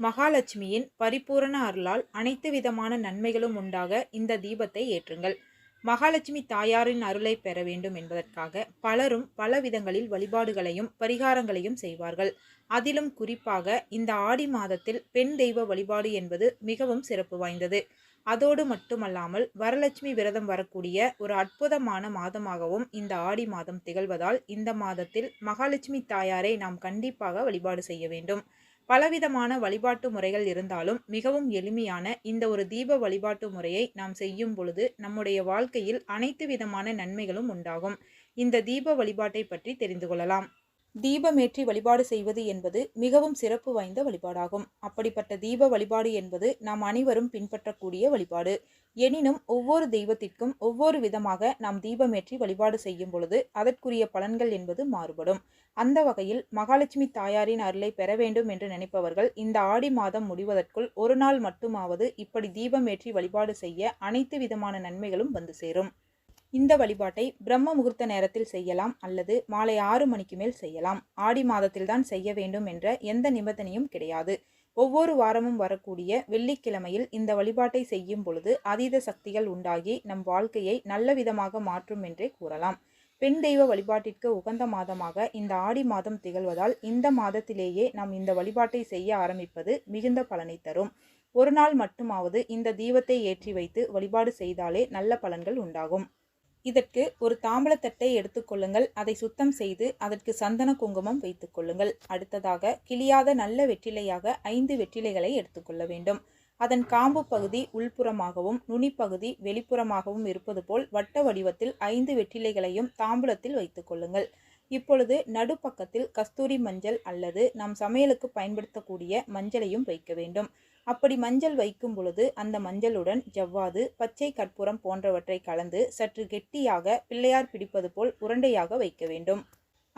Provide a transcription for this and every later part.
மகாலட்சுமியின் பரிபூரண அருளால் அனைத்து விதமான நன்மைகளும் உண்டாக இந்த தீபத்தை ஏற்றுங்கள். மகாலட்சுமி தாயாரின் அருளை பெற வேண்டும் என்பதற்காக பலரும் பல விதங்களில் வழிபாடுகளையும் பரிகாரங்களையும் செய்வார்கள். அதிலும் குறிப்பாக இந்த ஆடி மாதத்தில் பெண் தெய்வ வழிபாடு என்பது மிகவும் சிறப்பு வாய்ந்தது. அதோடு மட்டுமல்லாமல் வரலட்சுமி விரதம் வரக்கூடிய ஒரு அற்புதமான மாதமாகவும் இந்த ஆடி மாதம் திகழ்வதால் இந்த மாதத்தில் மகாலட்சுமி தாயாரை நாம் கண்டிப்பாக வழிபாடு செய்ய வேண்டும். பலவிதமான வழிபாட்டு முறைகள் இருந்தாலும் மிகவும் எளிமையான இந்த ஒரு தீப வழிபாட்டு முறையை நாம் செய்யும் பொழுது நம்முடைய வாழ்க்கையில் அனைத்து விதமான நன்மைகளும் உண்டாகும். இந்த தீப வழிபாட்டை பற்றி தெரிந்து கொள்ளலாம். தீபமேற்றி வழிபாடு செய்வது என்பது மிகவும் சிறப்பு வாய்ந்த வழிபாடாகும். அப்படிப்பட்ட தீப வழிபாடு என்பது நாம் அனைவரும் பின்பற்றக்கூடிய வழிபாடு. எனினும் ஒவ்வொரு தெய்வத்திற்கும் ஒவ்வொரு விதமாக நாம் தீபமேற்றி வழிபாடு செய்யும் பொழுது அதற்குரிய பலன்கள் என்பது மாறுபடும். அந்த வகையில் மகாலட்சுமி தாயாரின் அருளை பெற வேண்டும் என்று நினைப்பவர்கள் இந்த ஆடி மாதம் முடிவதற்குள் ஒரு நாள் மட்டுமாவது இப்படி தீபமேற்றி வழிபாடு செய்ய அனைத்து விதமான நன்மைகளும் வந்து சேரும். இந்த வழிபாட்டை பிரம்ம முகூர்த்த நேரத்தில் செய்யலாம் அல்லது மாலை ஆறு மணிக்கு மேல் செய்யலாம். ஆடி மாதத்தில்தான் செய்ய வேண்டும் என்ற எந்த நிபந்தனையும் கிடையாது. ஒவ்வொரு வாரமும் வரக்கூடிய வெள்ளிக்கிழமையில் இந்த வழிபாட்டை செய்யும் பொழுது அதீத சக்திகள் உண்டாகி நம் வாழ்க்கையை நல்ல விதமாக மாற்றும் என்றே கூறலாம். பெண் தெய்வ வழிபாட்டிற்கு உகந்த மாதமாக இந்த ஆடி மாதம் திகழ்வதால் இந்த மாதத்திலேயே நாம் இந்த வழிபாட்டை செய்ய ஆரம்பிப்பது மிகுந்த பலனை தரும். ஒரு நாள் மட்டுமாவது இந்த தீபத்தை ஏற்றி வைத்து வழிபாடு செய்தாலே நல்ல பலன்கள் உண்டாகும். இதற்கு ஒரு தாம்பளத்தட்டை எடுத்துக்கொள்ளுங்கள் அதை சுத்தம் செய்து அதற்கு சந்தன குங்குமம் வைத்துக்கொள்ளுங்கள் அடுத்ததாக கிளியாத நல்ல வெற்றிலையாக ஐந்து வெற்றிலைகளை எடுத்துக்கொள்ள வேண்டும். அதன் காம்பு பகுதி உள்புறமாகவும் நுனிப்பகுதி வெளிப்புறமாகவும் இருப்பது போல் வட்ட வடிவத்தில் ஐந்து வெற்றிலைகளையும் தாம்பூலத்தில் வைத்துக்கொள்ளுங்கள் இப்பொழுது நடுப்பக்கத்தில் கஸ்தூரி மஞ்சள் அல்லது நாம் சமையலுக்கு பயன்படுத்தக்கூடிய மஞ்சளையும் வைக்க வேண்டும். அப்படி மஞ்சள் வைக்கும் பொழுது அந்த மஞ்சளுடன் ஜவ்வாது பச்சை கற்பூரம் போன்றவற்றை கலந்து சற்று கெட்டியாக பிள்ளையார் பிடிப்பது போல் உருண்டையாக வைக்க வேண்டும்.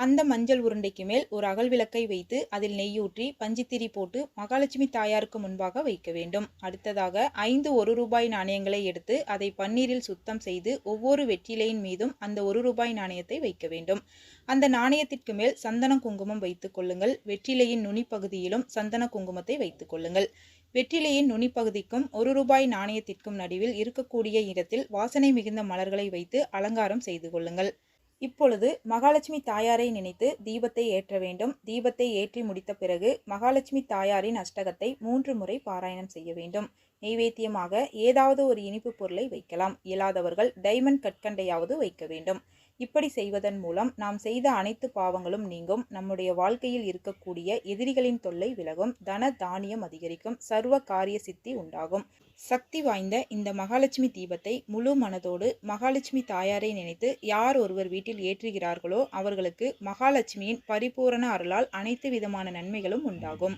அந்த மஞ்சள் உருண்டைக்கு மேல் ஒரு அகல் விளக்கை வைத்து அதில் நெய்யூற்றி பஞ்சித்திரி போட்டு மகாலட்சுமி தாயாருக்கு முன்பாக வைக்க வேண்டும். அடுத்ததாக ஐந்து ஒரு ரூபாய் நாணயங்களை எடுத்து அதை பன்னீரில் சுத்தம் செய்து ஒவ்வொரு வெற்றிலையின் மீதும் அந்த ஒரு ரூபாய் நாணயத்தை வைக்க வேண்டும். அந்த நாணயத்திற்கு மேல் சந்தன குங்குமம் வைத்துக் கொள்ளுங்கள். வெற்றிலையின் நுனிப்பகுதியிலும் சந்தன குங்குமத்தை வைத்துக் கொள்ளுங்கள். வெற்றிலையின் நுனிப்பகுதிக்கும் ஒரு ரூபாய் நாணயத்திற்கும் நடுவில் இருக்கக்கூடிய இடத்தில் வாசனை மிகுந்த மலர்களை வைத்து அலங்காரம் செய்து கொள்ளுங்கள். இப்பொழுது மகாலட்சுமி தாயாரை நினைத்து தீபத்தை ஏற்ற வேண்டும். தீபத்தை ஏற்றி முடித்த பிறகு மகாலட்சுமி தாயாரின் அஷ்டகத்தை மூன்று முறை பாராயணம் செய்ய வேண்டும். நெய்வேத்தியமாக ஏதாவது ஒரு இனிப்பு பொருளை வைக்கலாம். இயலாதவர்கள் டைமண்ட் கற்கண்டையாவது வைக்க வேண்டும். இப்படி செய்வதன் மூலம் நாம் செய்த அனைத்து பாவங்களும் நீங்கும். நம்முடைய வாழ்க்கையில் இருக்கக்கூடிய எதிரிகளின் தொல்லை விலகும். தன தானியம் அதிகரிக்கும். சர்வ காரிய சித்தி உண்டாகும். சக்தி வாய்ந்த இந்த மகாலட்சுமி தீபத்தை முழு மனதோடு மகாலட்சுமி தாயாரை நினைத்து யார் ஒருவர் வீட்டில் ஏற்றுகிறார்களோ அவர்களுக்கு மகாலட்சுமியின் பரிபூரண அருளால் அனைத்து விதமான நன்மைகளும் உண்டாகும்.